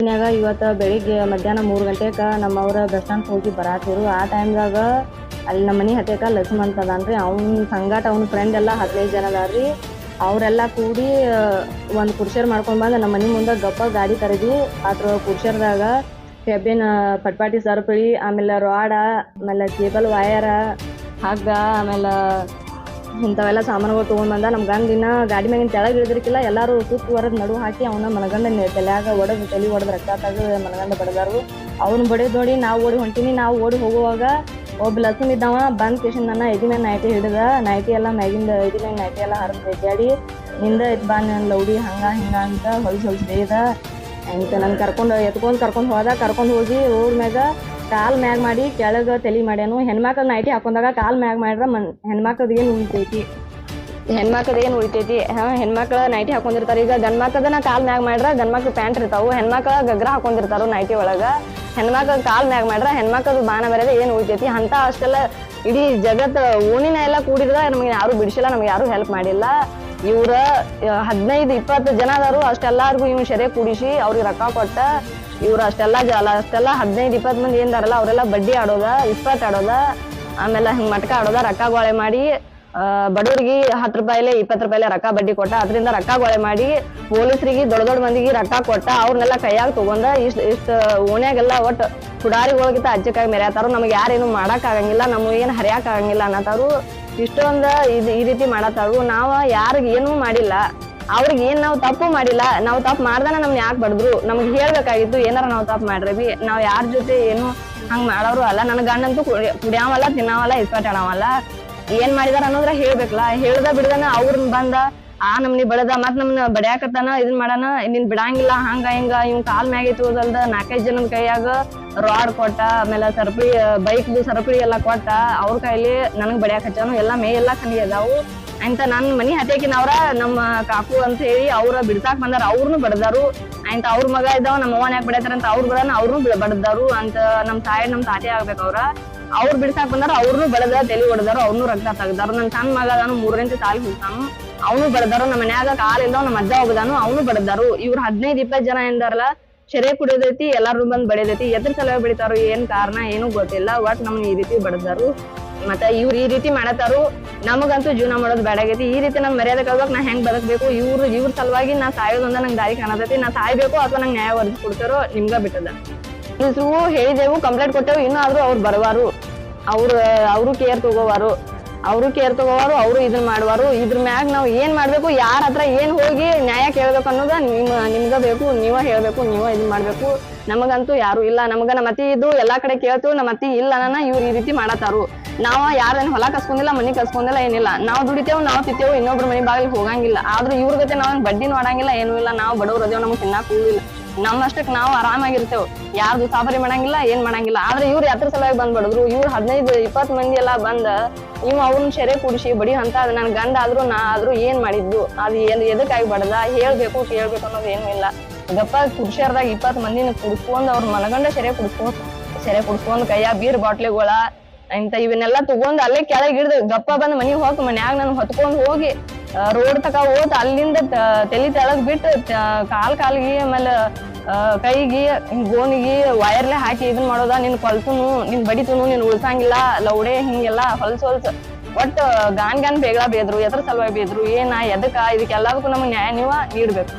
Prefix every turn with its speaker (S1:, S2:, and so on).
S1: ಮನ್ಯಾಗ ಇವತ್ತು ಬೆಳಿಗ್ಗೆ ಮಧ್ಯಾಹ್ನ ಮೂರು ಗಂಟೆಗೆ ನಮ್ಮವ್ರ ಬಸ್ ಸ್ಟ್ಯಾಂಡ್ ಹೋಗಿ ಬರಾತಿರು ಆ ಟೈಮ್ದಾಗ ಅಲ್ಲಿ ನಮ್ಮ ಮನೆ ಹತ್ತೇಕ ಲಕ್ಷ್ಮಣ್ ಅದಾನ್ರಿ. ಅವ್ನ ಸಂಗಾಟ, ಅವ್ನ ಫ್ರೆಂಡ್ ಎಲ್ಲ ಹದಿನೈದು ಜನ ಅದಾರ್ರಿ. ಅವರೆಲ್ಲ ಕೂಡಿ ಒಂದು ಕುರ್ಶರ್ ಮಾಡ್ಕೊಂಡ್ ಬಂದು ನಮ್ಮ ಮನೆ ಮುಂದೆ ಗಪ್ಪ ಗಾಡಿ ತರದಿ ಅದ್ರ ಕುರ್ಷರ್ದಾಗ ಕೆಬ್ಬಿನ ಪಟ್ಪಾಟಿ ಸರಪಳಿ ಆಮೇಲೆ ರಾಡ, ಆಮೇಲೆ ಕೇಬಲ್ ವಯರ ಹಗ್ಗ ಆಮೇಲೆ ಇಂಥವೆಲ್ಲ ಸಾಮಾನುಗಳು ತೊಗೊಂಡ್ ಬಂದ. ನಮ್ಮ ಇನ್ನ ಗಾಡಿ ಮ್ಯಾಗಿನ ಕೆಳಗೆ ಎಲ್ಲರೂ ಸುತ್ತ ಹೊರದ ನಡು ಹಾಕಿ ಅವನ ಮನಗಂಡ ತಲೆಯಾಗ ಒಡದ್ ತಲೆ ಒಡದ್ ರಕ್ತ ತೆಗೆದು ಮನಗಂಡ ಬಡದಾರು. ಅವ್ನ ಬಡಿದ್ ನೋಡಿ ನಾವು ಓಡಿ ಹೊಂಟಿನಿ, ನಾವು ಓಡಿ ಹೋಗುವಾಗ ಒಬ್ಬ ಲಸನ್ ಇದ್ದವ, ಬಂದ್ ಕೇಶನ್ ನನ್ನ ಎದಿ ಮ್ಯಾಗ ನೈಟಿ ಹಿಡಿದ ನೈಟಿ ಎಲ್ಲ ಮ್ಯಾಗಿಂದ ಎದಿ ನೈಟಿ ಎಲ್ಲ ಹರಿದು ಬೇಜಾಡಿ ನಿಂದ ಇದ್ ಬಾ ನನ್ನ ಲೌಡಿ, ಹಂಗ, ಹಿಂಗ ಅಂತ ಹೊಲ್ಸ್ ಹೊಲ್ಸ್ ಬೇಯ್ದ ಅಂತ ನನ್ನ ಕರ್ಕೊಂಡು ಎತ್ಕೊಂಡ್ ಕರ್ಕೊಂಡ್ ಹೋದ, ಕರ್ಕೊಂಡ್ ಹೋಗಿ ಊರ್ ಮ್ಯಾಗ ಕಾಲ್ ಮ್ಯಾಗ್ ಮಾಡಿ ಕೆಳಗ ತಲೆ ಮಾಡ್ಯಾನು. ಹೆಣ್ಮಕ್ಳ ನೈಟಿ ಹಾಕೊಂಡಾಗ ಕಾಲ್ ಮ್ಯಾಗ್ ಮಾಡಿದ್ರೆ ಮನ್, ಹೆಣ್ಮಕ್ಳದ್ ಏನ್ ಉಳಿತೈತಿ? ಹೆಣ್ಮಕ್ಳದ್ ಏನ್ ಉಳಿತೈತಿ? ಹಾ, ಹೆಣ್ಮಕ್ಳ ನೈಟಿ ಹಾಕೊಂಡಿರ್ತಾರ. ಈಗ ಗಂಡ್ಮಕ್ಳದನ್ನ ಕಾಲ್ ಮ್ಯಾಗ್ ಮಾಡ್ರ ಗಂಡ್ಮಕ್ಳು ಪ್ಯಾಂಟ್ ಇರ್ತಾವು. ಹೆಣ್ಮಕ್ಳ ಗಗ್ರ ಹಾಕೊಂಡಿರ್ತಾರೋ ನೈಟಿ ಒಳಗ. ಹೆಣ್ಮಕ್ಳ ಕಾಲ್ ಮ್ಯಾಗ್ ಮಾಡ್ರ ಹೆಣ್ಮಕ್ಳದ್ ಬಾಣ ಬರೋದ ಏನು ಉಳಿತೈತಿ? ಅಂತ ಅಷ್ಟೆಲ್ಲ ಇಡೀ ಜಗತ್ತು ಓಣಿನ ಎಲ್ಲ ಕೂಡಿದ್ರ ನಮಗೆ ಯಾರು ಬಿಡಿಸಿಲ್ಲ, ನಮ್ಗೆ ಯಾರು ಹೆಲ್ಪ್ ಮಾಡಿಲ್ಲ. ಇವ್ರ ಹದಿನೈದು, ಇಪ್ಪತ್ತು ಜನ ಅದಾರು, ಅಷ್ಟೆಲ್ಲಾರ್ಗು ಇವ್ ಶೆರೆ ಕೂಡಿಸಿ ಅವ್ರಿಗೆ ರೊಕ್ಕ ಕೊಟ್ಟ ಇವ್ರು ಅಷ್ಟೆಲ್ಲ ಜಲ, ಅಷ್ಟೆಲ್ಲ ಹದಿನೈದು, ಇಪ್ಪತ್ತು ಮಂದಿ ಏನ್ದಾರಲ್ಲ ಅವರೆಲ್ಲ ಬಡ್ಡಿ ಆಡೋದ, ಇಪ್ಪತ್ತು ಆಡೋದ, ಆಮೇಲೆ ಹಿಂಗ್ ಮಟ್ಕ ಆಡೋದ, ರೊಕ್ಕ ಗೋಳೆ ಮಾಡಿ ಬಡವರಿಗೆ ಹತ್ತು ರೂಪಾಯಿಲೆ, ಇಪ್ಪತ್ತು ರೂಪಾಯಿಲೆ ರೊಕ್ಕ ಬಡ್ಡಿ ಕೊಟ್ಟ, ಅದರಿಂದ ರೊಕ್ಕ ಗೋಳೆ ಮಾಡಿ ಪೊಲೀಸರಿಗೆ ದೊಡ್ಡ ದೊಡ್ಡ ಮಂದಿಗೆ ರೊಕ್ಕ ಕೊಟ್ಟ, ಅವ್ರನ್ನೆಲ್ಲ ಕೈಯಾಗ ತಗೊಂಡ ಇಷ್ಟ, ಇಷ್ಟು ಓಣ್ಯಾಗೆಲ್ಲ ಒಟ್ಟು ಪುಡಾರಿಗಳಿಗಿಂತ ಅಜ್ಜಕ್ಕಾಗಿ ಮೆರೆಯತ್ತಾರು ನಮಗೆ ಯಾರೇನು ಮಾಡಕ್ ಆಗಂಗಿಲ್ಲ ನಮ್ಗೆ ಏನು ಹರಿಯಾಕ ಆಗಂಗಿಲ್ಲ ಅನ್ನತಾರು ಇಷ್ಟೊಂದ ಇದು ಈ ರೀತಿ ಮಾಡತ್ತಾವು ನಾವು ಯಾರಿಗೆ ಏನೂ ಮಾಡಿಲ್ಲ. ಅವ್ರಿಗೆ ಏನ್ ನಾವು ತಪ್ಪು ಮಾಡಿಲ್ಲ, ನಾವು ತಪ್ಪು ಮಾಡ್ದಾನ ನಮ್ನ ಯಾಕೆ ಬಡದ್ರು? ನಮ್ಗೆ ಹೇಳ್ಬೇಕಾಗಿತ್ತು, ಏನಾರ ನಾವು ತಪ್ಪು ಮಾಡ್ರಿ ನಾವ್ ಯಾರ ಜೊತೆ ಏನು ಹಂಗ್ ಮಾಡೋರು ಅಲ್ಲ. ನನ್ನ ಗಂಡಂತೂ ಕುಡಿ- ಕುಡಿಯಾವಲ್ಲ, ತಿನ್ನಾವಲ್ಲ ಇಸ್ಪಾಟಾಡವಲ್ಲ ಏನ್ ಮಾಡಿದಾರ ಅನ್ನೋದ್ರ ಹೇಳ್ಬೇಕಲ್ಲ. ಹೇಳ್ದ ಬಿಡ್ದಾನ ಅವ್ರನ್ನ ಬಂದ ಆ ನಮ್ನಿ ಬಡದ ಮತ್ ನಮ್ನ ಬಡ್ಯಾಕತ್ತಾನ, ಇದನ್ ಮಾಡಾನ, ನಿನ್ ಬಿಡಂಗಿಲ್ಲ, ಹಂಗ, ಹಿಂಗ ಇವ್ ಕಾಲ್ ಮ್ಯಾಗ ಇತ್ತದಲ್ದ ನಾಲ್ಕೈದ್ ಜನದ ಕೈಯಾಗ ರಾಡ್ ಕೊಟ್ಟ, ಆಮೇಲೆ ಸರಪಳಿ ಬೈಕ್ದು ಸರಪಳಿ ಎಲ್ಲಾ ಕೊಟ್ಟ, ಅವ್ರ ಕೈಲಿ ನನಗ್ ಬಡ್ಯಾಕ ಹಚ್ಚಾನು, ಎಲ್ಲಾ ಮೇ ಎಲ್ಲಾ ಖಾಲಿ ಅದಾವು. ಅಂತ ನನ್ ಮನಿ ಹತ್ತೇಕಿನವ್ರ ನಮ್ಮ ಕಾಕು ಅಂತ ಹೇಳಿ ಅವ್ರ ಬಿಡ್ಸಾಕ್ ಬಂದಾರ ಅವ್ರನ್ನು ಬಡದಾರು. ಅಂತ ಅವ್ರ ಮಗ ಇದ್ದಾವ, ನಮ್ಮ ಅವ್ವನ ಯಾಕೆ ಬಡತಾರ ಅಂತ ಅವ್ರ ಬಡನ ಅವ್ರನ್ನು ಬಡದಾರು ಅಂತ ನಮ್ ತಾಯಿ, ನಮ್ ತಾತೆ ಆಗ್ಬೇಕು ಅವ್ರ. ಅವ್ರು ಬಿಡ್ಸಾಕ್ ಬಂದಾರ ಅವ್ರನ್ನು ಬಡದ, ತಲೆ ಹೊಡೆದಾರು ಅವ್ರನ್ನು ರಕ್ತ ತೆಗ್ದಾರು. ನನ್ ಸಣ್ಣ ಮಗ ಅದಾನು ಮೂರನೇ ತಾಲಿ ಹೋಗ್ತಾನು ಅವನು ಬಡದಾರು ನಮ್ಮ ಮನ್ಯಾಗ ಕಾಲ್ ಇಲ್ದವ್ ನಮ್ಮ ಅಜ್ಜ ಹೋಗದಾನು ಅವನು ಬಡದಾರು ಇವ್ರು ಹದಿನೈದ್, ಇಪ್ಪತ್ ಜನ ಎಂದಾರಲ್ಲ ಶೆರೆ ಕುಡಿಯೋದೈತಿ ಎಲ್ಲಾರು ಬಂದ್ ಬಡಿದೈತಿ. ಎದ್ರ ಸಲುವಾಗಿ ಬೆಳಿತಾರು ಏನ್ ಕಾರಣ ಏನು ಗೊತ್ತಿಲ್ಲ ಒಟ್ ನಮ್ನ ಈ ರೀತಿ ಬಡದಾರು. ಮತ್ತ ಇವ್ರು ಈ ರೀತಿ ಮಾಡತಾರು, ನಮಗಂತೂ ಜೀವನ ಮಾಡೋದು ಬೇಡಾಗೈತಿ ಈ ರೀತಿ ನಮ್ ಮರ್ಯಾದೆ ಕಳ್ಬೇಕು ನಾ ಹೆಂಗ್ ಬದಕ್ಬೇಕು? ಇವ್ರು, ಇವ್ರ ಸಲುವಾಗಿ ನಾ ಸಾಯೋದೊಂದ ನಂಗೆ ದಾರಿ ಕಾಣತೈತಿ. ನಾ ಸಾಯ್ಬೇಕು ಅಥವಾ ನಂಗೆ ನ್ಯಾಯ ಒದಗಿಸ್ಕೊಡ್ತಾರೋ ನಿಮ್ಗ ಬಿಟ್ಟದ. ಪೊಲೀಸ್ರಿಗೂ ಹೇಳಿದೆವು, ಕಂಪ್ಲೇಂಟ್ ಕೊಟ್ಟೆವು, ಇನ್ನೂ ಆದ್ರೂ ಅವ್ರು ಬರವಾರು. ಅವ್ರ, ಅವರು ಕೇರ್ ತಗೋವಾರು. ಅವರು ಕೇರ್ ತಗೋವಾರು, ಅವರು ಇದನ್ನ ಮಾಡುವಾರು. ಇದ್ರ ಮ್ಯಾಗ ನಾವು ಏನ್ ಮಾಡ್ಬೇಕು, ಯಾರ ಹತ್ರ ಏನ್ ಹೋಗಿ ನ್ಯಾಯ ಕೇಳ್ಬೇಕು ಅನ್ನೋದ ನಿಮ್ ನಿಮ್ಗ ಬೇಕು, ನೀವ ಹೇಳ್ಬೇಕು, ನೀವ ಇದನ್ ಮಾಡ್ಬೇಕು. ನಮಗಂತೂ ಯಾರು ಇಲ್ಲ. ನಮಗ ನಮ್ಮ ಅತಿ ಇದು ಎಲ್ಲಾ ಕಡೆ ಕೇಳ್ತೀವಿ ನಮ್ಮ ಅತಿ ಇಲ್ಲ ನನ್ನ ಇವ್ರು ಈ ರೀತಿ ಮಾಡತ್ತಾರು ನಾವ ಯಾರನ್ನ ಹೊಲ ಕಸ್ಕೊಂಡಿಲ್ಲ, ಮನಿ ಕಸ್ಕೊಂಡಿಲ್ಲ, ಏನಿಲ್ಲ. ನಾವು ದುಡಿತೇವ್, ನಾವು ತಿತ್ತೇವು, ಇನ್ನೊಬ್ರ ಮನಿ ಬಾಗಿಲಿಗೆ ಹೋಗಂಗಿಲ್ಲ. ಆದ್ರೂ ಇವ್ರ ಜೊತೆ ನಾವ್ ಬಡ್ಡಿ ನೋಡಂಗಿಲ್ಲ, ಏನೂ ಇಲ್ಲ. ನಾವು ಬಡವ್ರ ಅದೇವ್, ನಮ್ಗೆ ತಿನ್ನಕ್ ಹೋಗಿಲ್ಲ ನಮ್ಮಷ್ಟಕ್ಕೆ ನಾವು ಆರಾಮಾಗಿರ್ತೇವೆ. ಯಾರ್ದು ಸಾಬರಿ ಮಾಡಂಗಿಲ್ಲ, ಏನ್ ಮಾಡಂಗಿಲ್ಲ. ಆದ್ರೆ ಇವ್ರು ಯಾತ್ರ ಸಲುವಾಗಿ ಬಂದ್ ಬಡದ್ರು. ಇವ್ರು ಹದಿನೈದು, ಇಪ್ಪತ್ತು ಮಂದಿ ಎಲ್ಲಾ ಬಂದ ಇವ್ ಅವ್ನ ಸೆರೆ ಕುಡಿಸಿ, ಬಡಿ ಅಂತ ಅದ್ ನನ್ ಗಂಡ ಆದ್ರೂ ನಾ ಆದ್ರೂ ಏನ್ ಮಾಡಿದ್ದು? ಅದು ಏನ್ ಎದಕ್ಕಾಗಿ ಬಡದ? ಹೇಳ್ಬೇಕು, ಕೇಳ್ಬೇಕು ಅನ್ನೋದು ಏನು ಇಲ್ಲ. ಗಪ್ಪ ಕುರ್ಶಿಯರ್ದಾಗ ಇಪ್ಪತ್ ಮಂದಿನ ಕುಡ್ಸ್ಕೊಂಡ್ ಅವ್ರ ಮನಗಂಡ ಸೆರೆ ಕುಡ್ಸ್ಕೊಂಡ್ ಸೆರೆ ಕುಡ್ಸ್ಕೊಂಡ್ ಕೈಯ ಬೀರ್ ಬಾಟ್ಲಿಗಳ, ಇಂತ ಇವನ್ನೆಲ್ಲ ತಗೊಂಡ್ ಅಲ್ಲೇ ಕೆಳಗಿಡ್ದು ಗಪ್ಪ ಬಂದ್ ಮನಿಗ್ ಹೋಗ್, ಮನ್ಯಾಗ ನನ್ ಹೊತ್ಕೊಂಡ್ ಹೋಗಿ. ರೋಡ್ ತಕ ಹೋದ್ ಅಲ್ಲಿಂದ ತಲೆ ತೆಳಗ್ ಬಿಟ್ಟು ಕಾಲ್ ಕಾಲ್ಗಿ ಆಮೇಲೆ ಕೈಗಿ ಗೋನಿಗಿ ವೈರ್ಲೆ ಹಾಕಿ ಇದನ್ ಮಾಡೋದ, ನಿನ್ ಕೊಲ್ತುನು, ನಿನ್ ಬಡಿತುನು, ನಿನ್ ಉಳ್ಸಂಗಿಲ್ಲ, ಲೌಡೆ ಹಿಂಗೆಲ್ಲ ಹೊಲ್ಸ್ ಹೊಲ್ಸ್. ಒಟ್ ಗಾನ್ ಗಾನ್ ಬೇಗ ಬೇದ್ರು, ಎದ್ರ ಸಲುವಾಗಿ ಬೇದ್ರು, ಏನ, ಎದಕ್ಕ, ಇದಕ್ಕೆಲ್ಲದಕ್ಕೂ ನಮ್ಗೆ ನ್ಯಾಯ ನೀವ ನೀಡ್ಬೇಕು.